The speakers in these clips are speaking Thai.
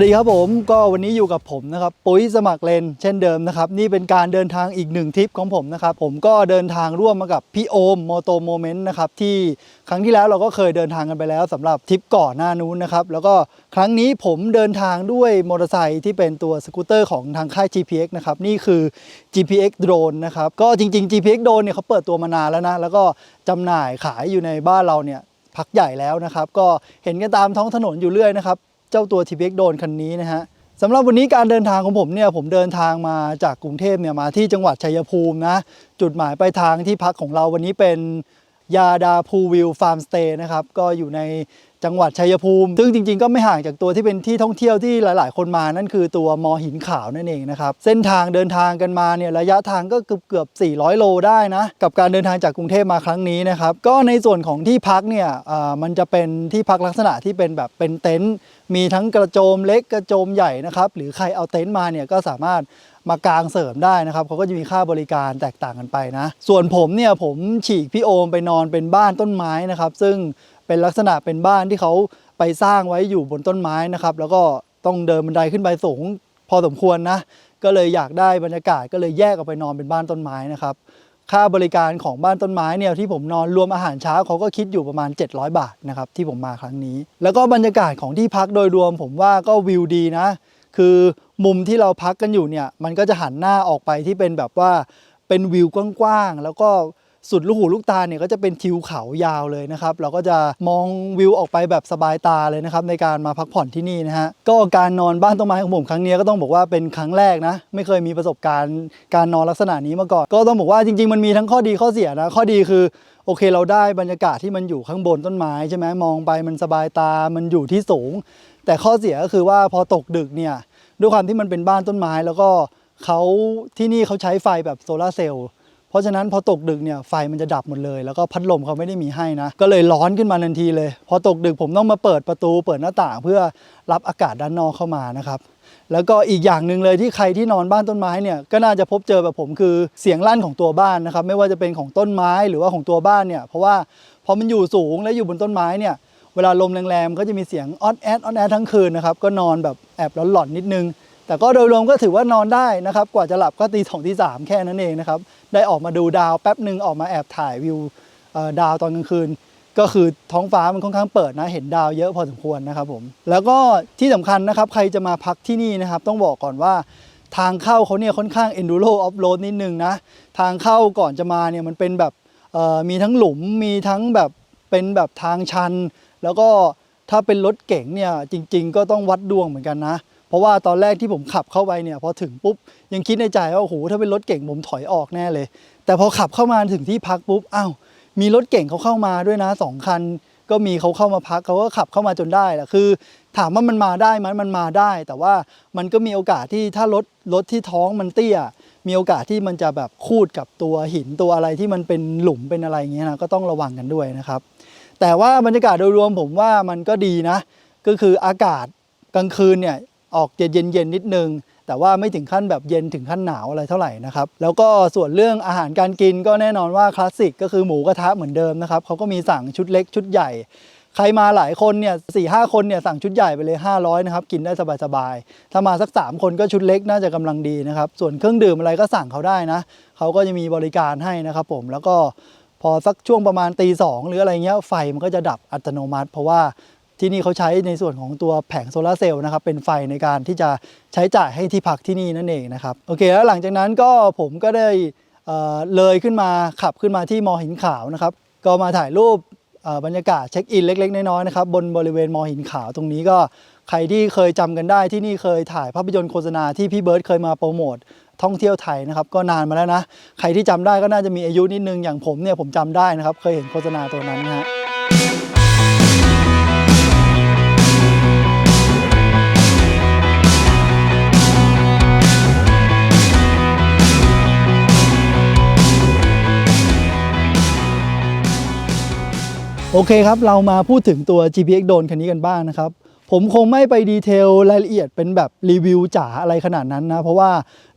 วัสดีครับผมก็วันนี้อยู่กับผมนะครับปุ้ยสมัครเลนเช่นเดิมนะครับนี่เป็นการเดินทางอีกหนึ่งทริปของผมนะครับผมก็เดินทางร่วมมากับพี่โอมโมโตโมเมนต์นะครับที่ครั้งที่แล้วเราก็เคยเดินทางกันไปแล้วสำหรับทริปก่อนหน้านู้นนะครับแล้วก็ครั้งนี้ผมเดินทางด้วยมอเตอร์ไซค์ที่เป็นตัวสกูตเตอร์ของทางค่าย GPX นะครับนี่คือ GPX Drone นะครับก็จริงๆ GPX Drone เนี่ยเขาเปิดตัวมานานแล้วนะแล้วก็จำหน่ายขายอยู่ในบ้านเราเนี่ยพักใหญ่แล้วนะครับก็เห็นกันตามท้องถนนอยู่เรื่อยนะครับ เจ้าตัว TPX โดนคันนี้นะฮะสำหรับวันนี้การเดินทางของผมเนี่ยผมเดินทางมาจากกรุงเทพเนี่ยมาที่จังหวัดชัยภูมินะจุดหมายปลายทางที่พักของเราวันนี้เป็นยาดาพูวิวฟาร์มสเตย์นะครับก็อยู่ใน จังหวัดชัยภูมิ ซึ่งจริงๆ ก็ไม่ห่างจากตัวที่เป็นที่ท่องเที่ยวที่หลายๆ คนมานั่นคือตัวมอหินขาวนั่นเองนะครับ เส้นทางเดินทางกันมาเนี่ยระยะทางก็เกือบเกือบ 400 โลได้นะ กับการเดินทางจากกรุงเทพมาครั้งนี้นะครับ ก็ในส่วนของที่พักเนี่ยอ่ามันจะเป็นที่พักลักษณะที่เป็นแบบเป็นเต็นท์มีทั้งกระโจมเล็กกระโจมใหญ่นะครับหรือใครเอาเต็นท์มาเนี่ยก็สามารถมากางเสริมได้นะครับเขาก็จะมีค่าบริการแตกต่างกันไปนะ ส่วนผมเนี่ยผมฉีกพี่โอมไปนอนเป็นบ้านต้นไม้นะครับ ซึ่ง เป็นลักษณะเป็นบ้านที่เขาไปสร้างไว้อยู่บนต้นไม้นะครับ แล้วก็ต้องเดินบันไดขึ้นไปสูงพอสมควรนะ ก็เลยอยากได้บรรยากาศก็เลยแยกออกไปนอนเป็นบ้านต้นไม้นะครับ ค่าบริการของบ้านต้นไม้เนี่ยที่ผมนอนรวมอาหารเช้าเขาก็คิดอยู่ประมาณ 700 บาทนะครับที่ผมมาครั้งนี้ แล้วก็บรรยากาศของที่พักโดยรวมผมว่าก็วิวดีนะ คือมุมที่เราพักกันอยู่เนี่ยมันก็จะหันหน้าออกไปที่เป็นแบบว่าเป็นวิวกว้างๆแล้วก็ สุดลูกหูลูกตาเนี่ยก็จะเป็นทิวเขายาวเลยนะครับ เราก็จะมองวิวออกไปแบบสบายตาเลยนะครับในการมาพักผ่อนที่นี่นะฮะก็การนอนบ้านต้นไม้ของผมครั้งนี้ก็ต้องบอกว่าเป็นครั้งแรกนะ ไม่เคยมีประสบการณ์การนอนลักษณะนี้มาก่อน ก็ต้องบอกว่าจริง ๆ มันมีทั้งข้อดีข้อเสียนะข้อดีคือโอเคเราได้บรรยากาศที่มันอยู่ข้างบนต้นไม้ใช่ไหมมองไปมันสบายตามันอยู่ที่สูง แต่ข้อเสียก็คือว่าพอตกดึกเนี่ยด้วยความที่มันเป็นบ้านต้นไม้แล้วก็เขาที่นี่เขาใช้ไฟแบบโซลาร์เซลล์ เพราะฉะนั้นพอตกดึกเนี่ยไฟมันจะดับหมดเลย แล้วก็พัดลมเขาไม่ได้มีให้นะ ก็เลยร้อนขึ้นมาทันทีเลย พอตกดึกผมต้องมาเปิดประตูเปิดหน้าต่างเพื่อรับอากาศด้านนอกเข้ามานะครับแล้วก็อีกอย่างหนึ่งเลยที่ใครที่นอนบ้านต้นไม้เนี่ยก็น่าจะพบเจอแบบผมคือเสียงลั่นของตัวบ้านนะครับไม่ว่าจะเป็นของต้นไม้หรือว่าของตัวบ้านเนี่ยเพราะว่าพอมันอยู่สูงและอยู่บนต้นไม้เนี่ยเวลาลมแรงๆก็จะมีเสียงออดแอดออดแอดทั้งคืนนะครับก็นอนแบบแอบหลอนๆนิดนึง แต่ก็โดยรวมก็ถือว่านอนได้นะครับ กว่าจะหลับก็ตีสองตีสามแค่นั้นเองนะครับ ได้ออกมาดูดาวแป๊บหนึ่งออกมาแอบถ่ายวิวดาวตอนกลางคืน ก็คือท้องฟ้ามันค่อนข้างเปิดนะ เห็นดาวเยอะพอสมควรนะครับผม แล้วก็ที่สำคัญนะครับ ใครจะมาพักที่นี่นะครับ ต้องบอกก่อนว่าทางเข้าเขาเนี่ยค่อนข้าง enduro off road นิดนึงนะ ทางเข้าก่อนจะมาเนี่ยมันเป็นแบบมีทั้งหลุมมีทั้งแบบเป็นแบบทางชัน แล้วก็ถ้าเป็นรถเก๋งเนี่ยจริง ๆ ก็ต้องวัดดวงเหมือนกันนะ เพราะว่าตอนแรกที่ผมขับเข้าไปเนี่ยพอถึงปุ๊บยังคิดในใจว่าโอ้โหถ้าเป็นรถเก่งผมถอยออกแน่เลย แต่พอขับเข้ามาถึงที่พักปุ๊บอ้าวมีรถเก่งเขาเข้ามาด้วยนะสองคันก็มีเขาเข้ามาพักเขาก็ขับเข้ามาจนได้แหละคือ ถามว่ามันมาได้ไหมมันมาได้ แต่ว่ามันก็มีโอกาสที่ถ้ารถรถที่ท้องมันเตี้ย มีโอกาสที่มันจะแบบคูดกับตัวหินตัวอะไรที่มันเป็นหลุมเป็นอะไรอย่างเงี้ยนะก็ต้องระวังกันด้วยนะครับ แต่ว่าบรรยากาศโดยรวมผมว่ามันก็ดีนะ ก็คืออากาศกลางคืนเนี่ย ออกเย็นเย็นๆนิดนึง แต่ว่าไม่ถึงขั้นแบบเย็นถึงขั้นหนาวอะไรเท่าไหร่นะครับ แล้วก็ส่วนเรื่องอาหารการกินก็แน่นอนว่าคลาสสิกก็คือหมูกระทะเหมือนเดิมนะครับเขาก็มีสั่งชุดเล็กชุดใหญ่ใครมาหลายคนเนี่ยสี่ห้าคนเนี่ยสั่งชุดใหญ่ไปเลย 500นะครับกินได้สบายๆถ้ามาสัก 3 คนก็ชุดเล็กน่าจะกำลังดีนะครับ ส่วนเครื่องดื่มอะไรก็สั่งเขาได้นะเขาก็จะมีบริการให้นะครับผมแล้วก็พอสักช่วงประมาณตีสองหรืออะไรเงี้ยไฟมันก็จะดับอัตโนมัติ เพราะว่า ที่นี่เขาใช้ในส่วนของตัวแผงโซลาร์เซลล์นะครับเป็นไฟในการที่จะใช้จ่ายให้ที่พักที่นี่นั่นเองนะครับโอเคแล้วหลังจากนั้นก็ผมก็ได้เเลยขึ้นมาขับขึ้นมาที่มอหินขาวนะครับก็มาถ่ายรูปบรรยากาศเช็คอินเล็ก ๆ น้อยๆนะครับบนบริเวณมอหินขาวตรงนี้ก็ใครที่เคยจำกันได้ที่นี่เคยถ่ายภาพยนตร์โฆษณาที่พี่เบิร์ดเคยมาโปรโมทท่องเที่ยวไทยนะครับก็นานมาแล้วนะ ใครที่จำได้ก็น่าจะมีอายุนิดนึงอย่างผมเนี่ยผมจำได้นะครับ เคยเห็นโฆษณาตัวนั้นนะฮะ โอเคครับ เรามาพูดถึงตัว GPX โดนคันนี้กันบ้างนะครับ ผมคงไม่ไปดีเทลรายละเอียดเป็นแบบรีวิวจ๋าอะไรขนาดนั้นนะ เพราะว่า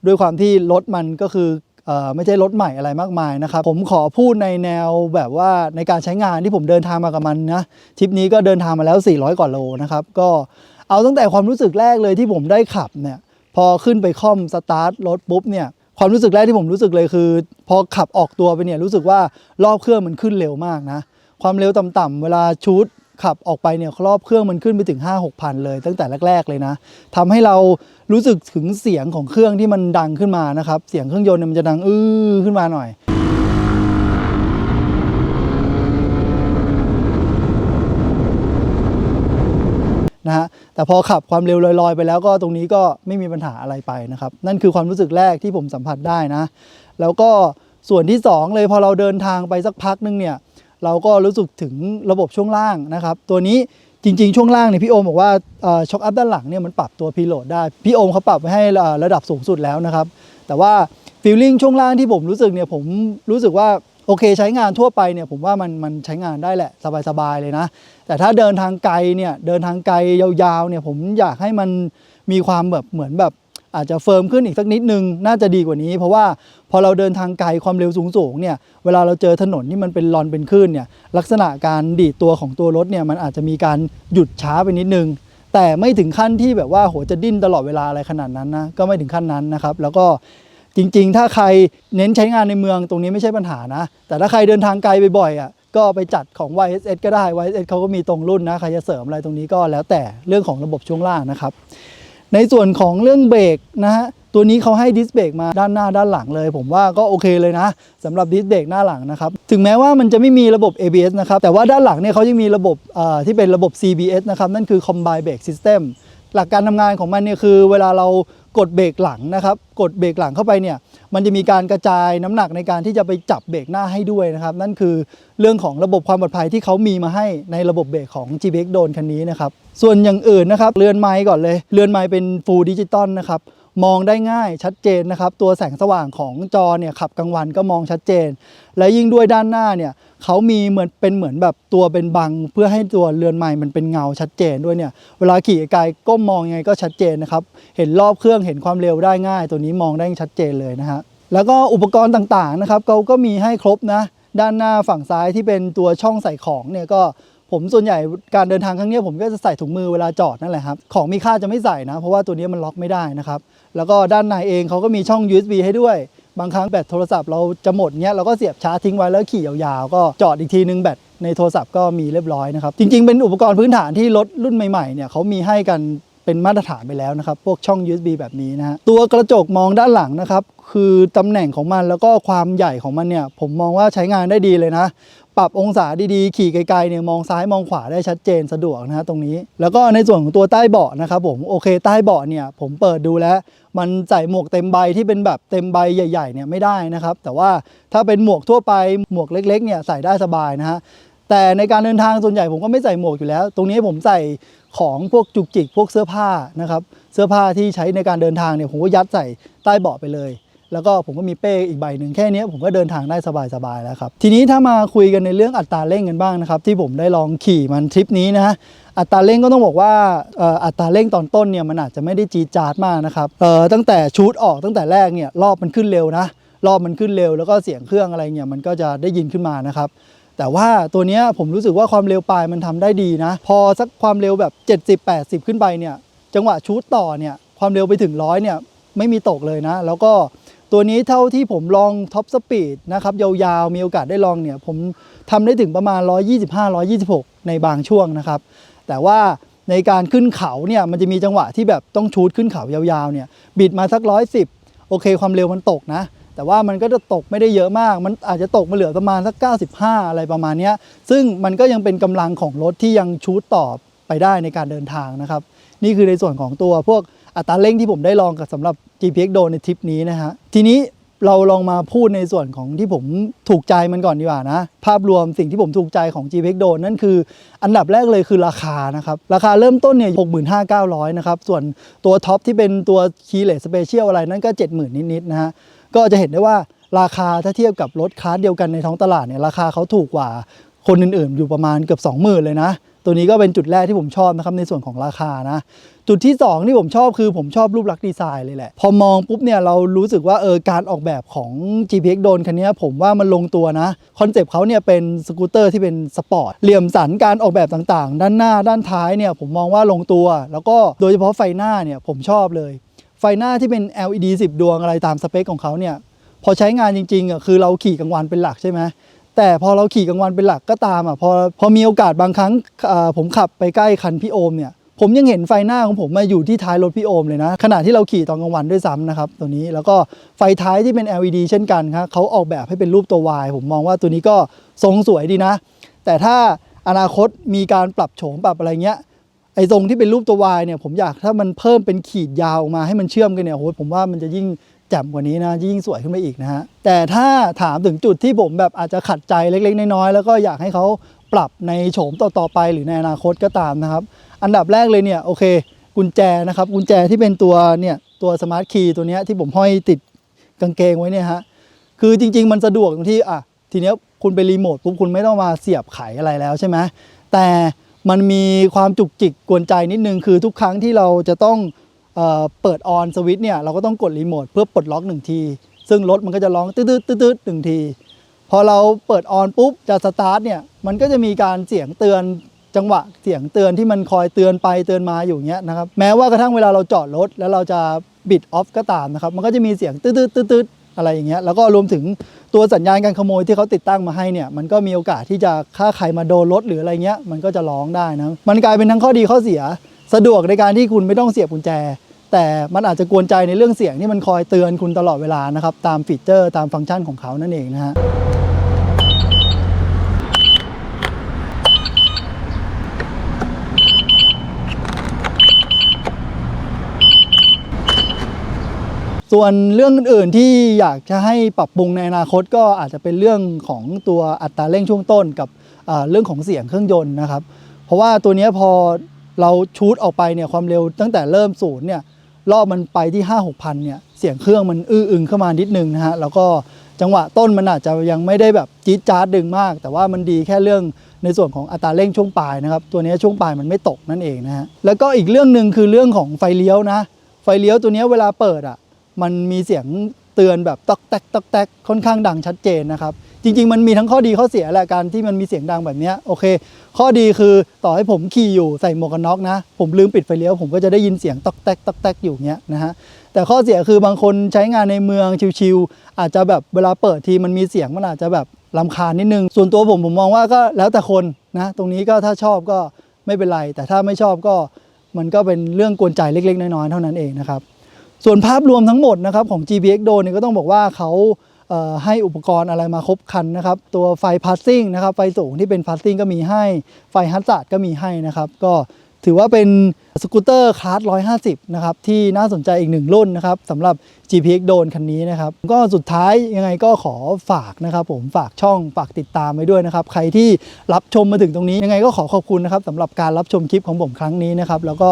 ด้วยความที่รถมันก็คือไม่ใช่รถใหม่อะไรมากมายนะครับ ผมขอพูดในแนวแบบว่าในการใช้งานที่ผมเดินทางมากับมันนะทริปนี้ก็เดินทางมาแล้ว 400 กว่าโลนะครับ ก็เอาตั้งแต่ความรู้สึกแรกเลยที่ผมได้ขับเนี่ย พอขึ้นไปค่อมสตาร์ทรถปุ๊บเนี่ยความรู้สึกแรกที่ผมรู้สึกเลยคือ พอขับออกตัวไปเนี่ยรู้สึกว่ารอบเครื่องมันขึ้นเร็วมากนะ ความเร็วต่ำๆเวลาชูดขับออกไปเนี่ยรอบเครื่องมันขึ้นไปถึง 5 6พันเลย ตั้งแต่แรก ๆ เลยนะทำให้เรารู้สึกถึงเสียงของเครื่องที่มันดังขึ้นมานะครับ เสียงเครื่องยนต์เนี่ยมันจะดังอื้อขึ้นมาหน่อยนะฮะแต่พอขับความเร็วลอยๆ ไปแล้วก็ตรงนี้ก็ไม่มีปัญหาอะไรไปนะครับ นั่นคือความรู้สึกแรกที่ผมสัมผัสได้นะ แล้วก็ส่วนที่ 2 เลยพอเราเดินทางไปสักพักนึงเนี่ย เราก็รู้สึกถึงระบบช่วงล่างนะครับ ตัวนี้จริง ๆ ช่วงล่างเนี่ยพี่โอมบอกว่าช็อคอัพด้านหลังเนี่ยมันปรับตัวพีโหลดได้ พี่โอมเขาปรับไว้ให้ระดับสูงสุดแล้วนะครับ แต่ว่าฟีลลิ่งช่วงล่างที่ผมรู้สึกเนี่ยผมรู้สึกว่าโอเคใช้งานทั่วไปเนี่ยผมว่ามันมันใช้งานได้แหละสบายๆเลยนะ แต่ถ้าเดินทางไกลเนี่ยเดินทางไกลยาวๆเนี่ยผมอยากให้มันมีความแบบเหมือนแบบ อาจจะเฟิร์มขึ้นอีกสักนิดนึง น่าจะดีกว่านี้ เพราะว่าพอเราเดินทางไกลความเร็วสูงๆเนี่ยเวลาเราเจอถนนที่มันเป็นลอนเป็นคลื่นเนี่ยลักษณะการดีดตัวของตัวรถเนี่ยมันอาจจะมีการหยุดช้าไปนิดนึง แต่ไม่ถึงขั้นที่แบบว่าโหจะดิ้นตลอดเวลาอะไรขนาดนั้นนะก็ไม่ถึงขั้นนั้นนะครับแล้วก็จริงๆ ถ้าใครเน้นใช้งานในเมืองตรงนี้ไม่ใช่ปัญหานะ แต่ถ้าใครเดินทางไกลบ่อยๆอะก็ไปจัดของ YSS ก็ได้ YSS เขาก็มีตรงรุ่นนะ ใครจะเสริมอะไรตรงนี้ก็แล้วแต่เรื่องของระบบช่วงล่างนะครับ ในส่วนของเรื่องเบรกนะฮะตัวนี้เขาให้ดิสเบรกมาด้านหน้าด้านหลังเลย ผมว่าก็โอเคเลยนะสำหรับดิสเบรกหน้าหลังนะครับถึงแม้ว่ามันจะไม่มีระบบ ABS นะครับแต่ว่าด้านหลังเนี่ยเขายังมีระบบที่เป็นระบบ CBS นะครับนั่นคือ Combined Brake System หลักการทำงานของมันเนี่ยคือเวลาเรา กดเบรกหลังนะครับ กดเบรกหลังเข้าไปเนี่ยมันจะมีการกระจายน้ำหนักในการที่จะไปจับเบรกหน้าให้ด้วยนะครับ นั่นคือเรื่องของระบบความปลอดภัยที่เขามีมาให้ในระบบเบรกของ GBX โดนคันนี้นะครับ ส่วนอย่างอื่นนะครับเรือนไม้ก่อนเลยเรือนไม้เป็น Full Digital นะครับมองได้ง่ายชัดเจนนะครับ ตัวแสงสว่างของจอเนี่ยขับกลางวันก็มองชัดเจน และยิ่งด้วยด้านหน้าเนี่ย เขามีเหมือนเป็นเหมือนแบบตัวเป็นบัง เพื่อให้ตัวเรือนไม้มันเป็นเงาชัดเจนด้วยเนี่ยเวลาขี่ไกลก้มมองยังไงก็ชัดเจนนะครับเห็นรอบเครื่องเห็นความเร็วได้ง่าย ตัวนี้มองได้ชัดเจนเลยนะฮะแล้วก็อุปกรณ์ต่างๆนะครับเขาก็มีให้ครบนะด้านหน้าฝั่งซ้ายที่เป็นตัวช่องใส่ของเนี่ยก็ผมส่วนใหญ่การเดินทางครั้งนี้ผมก็จะใส่ถุงมือเวลาจอดนั่นแหละครับของมีค่าจะไม่ใส่นะ เพราะว่าตัวนี้มันล็อกไม่ได้นะครับแล้วก็ด้านในเองเขาก็มีช่อง USB ให้ด้วย บางครั้งแบตโทรศัพท์เราจะหมดเนี้ยเราก็เสียบชาร์จทิ้งไว้แล้วขี่ยาวๆ ก็จอดอีกทีนึงแบตในโทรศัพท์ก็มีเรียบร้อยนะครับ จริงๆ เป็นอุปกรณ์พื้นฐานที่รถรุ่นใหม่ๆเนี่ยเขามีให้กันเป็นมาตรฐานไปแล้วนะครับ พวกช่อง USB แบบนี้นะฮะตัวกระจกมองด้านหลังนะครับ คือตำแหน่งของมันแล้วก็ความใหญ่ของมันเนี่ย ผมมองว่าใช้งานได้ดีเลยนะ ปรับองศาดีๆ ขี่ไกลๆเนี่ยมองซ้ายมองขวาได้ชัดเจนสะดวกนะฮะตรงนี้ แล้วก็ในส่วนของตัวใต้เบาะนะครับผมโอเคใต้เบาะเนี่ยผมเปิดดูแล้ว มันใส่หมวกเต็มใบที่เป็นแบบเต็มใบใหญ่ๆเนี่ยไม่ได้นะครับแต่ว่าถ้าเป็นหมวกทั่วไปหมวกเล็กๆเนี่ยใส่ได้สบายนะฮะแต่ในการเดินทางส่วนใหญ่ผมก็ไม่ใส่หมวกอยู่แล้ว ตรงนี้ผมใส่ของพวกจุกจิกพวกเสื้อผ้านะครับเสื้อผ้าที่ใช้ในการเดินทางเนี่ยผมก็ยัดใส่ใต้เบาะไปเลย แล้วก็ผมก็มีเป้อีกใบหนึ่งแค่เนี้ยผมก็เดินทางได้สบายๆแล้วครับ ทีนี้ถ้ามาคุยกันในเรื่องอัตราเร่งกันบ้างนะครับ ที่ผมได้ลองขี่มันทริปนี้นะฮะอัตราเร่งก็ต้องบอกว่าอัตราเร่งตอนต้นเนี่ยมันอาจจะไม่ได้จีจาดมากนะครับตั้งแต่ชูดออกตั้งแต่แรกเนี่ยรอบมันขึ้นเร็วนะรอบมันขึ้นเร็วแล้วก็เสียงเครื่องอะไรเนี่ยมันก็จะได้ยินขึ้นมานะครับแต่ว่าตัวเนี้ยผมรู้สึกว่าความเร็วปลายมันทำได้ดีนะ พอสักความเร็วแบบ 70-80 ขึ้นไปเนี่ยจังหวะชูดต่อเนี่ยความเร็วไปถึงร้อยเนี่ยไม่มีตกเลยนะ แล้วก็ ตัวนี้เท่าที่ผมลองท็อปสปีดนะครับยาวๆ มีโอกาสได้ลองเนี่ย ผมทำได้ถึงประมาณ 125-126 ในบางช่วงนะครับ แต่ว่าในการขึ้นเขาเนี่ยมันจะมีจังหวะที่แบบต้องชูดขึ้นเขายาวๆเนี่ยบิดมาสัก 110 โอเคความเร็วมันตกนะ แต่ว่ามันก็จะตกไม่ได้เยอะมาก มันอาจจะตกมาเหลือประมาณสัก 95 อะไรประมาณนี้ซึ่งมันก็ยังเป็นกำลังของรถที่ยังชูดต่อไปได้ในการเดินทางนะครับ นี่คือในส่วนของตัวพวก อัตราเร่งที่ผมได้ลองกับสำหรับ GPX โดในทริปนี้นะฮะ ทีนี้เราลองมาพูดในส่วนของที่ผมถูกใจมันก่อนดีกว่านะ ภาพรวมสิ่งที่ผมถูกใจของ GPX โดนั่นคืออันดับแรกเลยคือราคานะครับ ราคาเริ่มต้นเนี่ย 65,900 นะครับ ส่วนตัวท็อปที่เป็นตัวคีเลสเปเชียลอะไรนั่นก็ 70,000 นิด ๆ นะฮะ ก็จะเห็นได้ว่าราคาถ้าเทียบกับรถคลาสเดียวกันในท้องตลาดเนี่ยราคาเขาถูกกว่าคนอื่น ๆ อยู่ประมาณเกือบ 20,000 เลยนะ ตัวนี้ก็เป็นจุดแรกที่ผมชอบนะครับในส่วนของราคานะ จุดที่ 2 ที่ผมชอบคือผมชอบรูปลักษณ์ดีไซน์เลยแหละ พอมองปุ๊บเนี่ยเรารู้สึกว่าเออการออกแบบของ GPX โดนคันนี้ผมว่ามันลงตัวนะ คอนเซปต์เขาเนี่ยเป็นสกูตเตอร์ที่เป็นสปอร์ตเหลี่ยมสันการออกแบบต่างๆ ด้านหน้าด้านท้ายเนี่ยผมมองว่าลงตัว แล้วก็โดยเฉพาะไฟหน้าเนี่ยผมชอบเลย ไฟหน้าที่เป็น LED 10 ดวงอะไรตามสเปคของเขาเนี่ยพอใช้งานจริงๆอะคือเราขี่กลางวันเป็นหลักใช่ไหมแต่พอเราขี่กลางวันเป็นหลักก็ตามอะพอพอมีโอกาสบางครั้งอ่อผมขับไปใกล้คันพี่โอมเนี่ย ผมยังเห็นไฟหน้าของผมมาอยู่ที่ท้ายรถพี่โอมเลยนะ ขณะที่เราขี่ตอนกลางวันด้วยซ้ำนะครับตัวนี้แล้วก็ไฟท้ายที่เป็น LED เช่นกันครับเขาออกแบบให้เป็นรูปตัว Y ผมมองว่าตัวนี้ก็ทรงสวยดีนะ แต่ถ้าอนาคตมีการปรับโฉมปรับอะไรเงี้ยไอ้ทรงที่เป็นรูปตัว Y เนี่ยผมอยากถ้ามันเพิ่มเป็นขีดยาวออกมาให้มันเชื่อมกันเนี่ยโอ้โหผมว่ามันจะยิ่งแจ่มกว่านี้นะยิ่งสวยขึ้นไปอีกนะฮะแต่ถ้าถามถึงจุดที่ผมแบบอาจจะขัดใจเล็กๆน้อยๆแล้วก็อยากให้เขา ปรับในโฉมต่อๆไป หรือในอนาคตก็ตามนะครับ อันดับแรกเลยเนี่ยโอเค กุญแจนะครับกุญแจที่เป็นตัวเนี่ยตัวสมาร์ทคีย์ตัวนี้ที่ผมห้อยติดกางเกงไว้เนี่ยฮะคือจริง ๆ มันสะดวกตรงที่อะทีเนี้ยคุณไปรีโมทปุ๊บคุณไม่ต้องมาเสียบไขอะไรแล้วใช่ไหมแต่มันมีความจุกจิกกวนใจนิดนึงคือทุกครั้งที่เราจะต้องเออเปิดออนสวิตช์เนี่ยเราก็ต้องกดรีโมทเพื่อปลดล็อกหนึ่งที ซึ่งรถมันก็จะร้องตืดๆตืดๆหนึ่งที พอเราเปิดออนปุ๊บจะสตาร์ทเนี่ยมันก็จะมีการเสียงเตือนจังหวะเสียงเตือนที่มันคอยเตือนไปเตือนมาอยู่เงี้ยนะครับแม้ว่ากระทั่งเวลาเราจอดรถแล้วเราจะบิดออฟก็ตามนะครับมันก็จะมีเสียงตืดๆตืดอะไรอย่างเงี้ยแล้วก็รวมถึงตัวสัญญาณการขโมยที่เขาติดตั้งมาให้เนี่ยมันก็มีโอกาสที่จะค่าใครมาโดนรถหรืออะไรเงี้ยมันก็จะร้องได้นะมันกลายเป็นทั้งข้อดีข้อเสีย สะดวกในการที่คุณไม่ต้องเสียบกุญแจ แต่มันอาจจะกวนใจในเรื่องเสียงที่มันคอยเตือนคุณตลอดเวลานะครับตามฟีเจอร์ตามฟังก์ชันของเขานั่นเองนะฮะ ส่วนเรื่องอื่นๆที่อยากจะให้ปรับปรุงในอนาคตก็อาจจะเป็นเรื่องของตัวอัตราเร่งช่วงต้นกับเรื่องของเสียงเครื่องยนต์นะครับ เพราะว่าตัวนี้พอเราชูดออกไปเนี่ยความเร็วตั้งแต่เริ่มศูนย์เนี่ยรอบมันไปที่ 5 6พันเนี่ยเสียงเครื่องมันอื้ออึงเข้ามานิดนึงนะฮะแล้วก็จังหวะต้นมันอาจจะยังไม่ได้แบบจี๊ดจ๊าดดึงมาก แต่ว่ามันดีแค่เรื่องในส่วนของอัตราเร่งช่วงปลายนะครับ ตัวนี้ช่วงปลายมันไม่ตกนั่นเองนะฮะแล้วก็อีกเรื่องหนึ่งคือเรื่องของไฟเลี้ยวนะ ไฟเลี้ยวตัวนี้เวลาเปิดอะ มันมีเสียงเตือนแบบตอกแตกตอกแตกค่อนข้างดังชัดเจนนะครับ จริง ๆ มันมีทั้งข้อดีข้อเสียแหละการที่มันมีเสียงดังแบบนี้โอเค ข้อดีคือต่อให้ผมขี่อยู่ใส่หมวกกันน็อกนะ ผมลืมปิดไฟเลี้ยวผมก็จะได้ยินเสียงตอกแตกตอกแตกอยู่เนี้ยนะฮะแต่ข้อเสียคือบางคนใช้งานในเมืองชิวๆอาจจะแบบเวลาเปิดทีมันมีเสียงมันอาจจะแบบลำคาญนิดนึง ส่วนตัวผมผมมองว่าก็แล้วแต่คนนะตรงนี้ก็ถ้าชอบก็ไม่เป็นไร แต่ถ้าไม่ชอบก็มันก็เป็นเรื่องกวนใจเล็ก ๆ น้อยๆเท่านั้นเองนะครับ ส่วนภาพรวมทั้งหมดนะครับของ G-BX d o เนี่ยก็ต้องบอกว่าเขาให้อุปกรณ์อะไรมาครบคันนะครับ ตัวไฟพัสซิ่งนะครับ ไฟสูงที่เป็นพัสซิ่งก็มีให้ ไฟฮัตจัดก็มีให้นะครับ ก็ ถือว่าเป็นสกูตเตอร์คลาส150 นะครับ ที่น่าสนใจอีกหนึ่งรุ่นนะครับสำหรับ GPX d o คันนี้นะครับ ก็สุดท้ายยังไงก็ขอฝากนะครับผมฝากช่องฝากติดตามไว้ด้วยนะครับ ใครที่รับชมมาถึงตรงนี้ ยังไงก็ขอขอบคุณนะครับสำหรับการรับชมคลิปของผมครั้งนี้นะครับ แล้วก็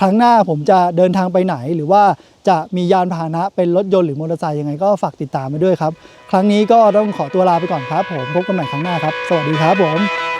ครั้งหน้าผมจะเดินทางไปไหน หรือว่าจะมียานพาหนะเป็นรถยนต์หรือมอเตอร์ไซค์ยังไงก็ฝากติดตามไปด้วยครับครั้งนี้ก็ต้องขอตัวลาไปก่อนครับ ผมพบกันใหม่ครั้งหน้าครับ สวัสดีครับผม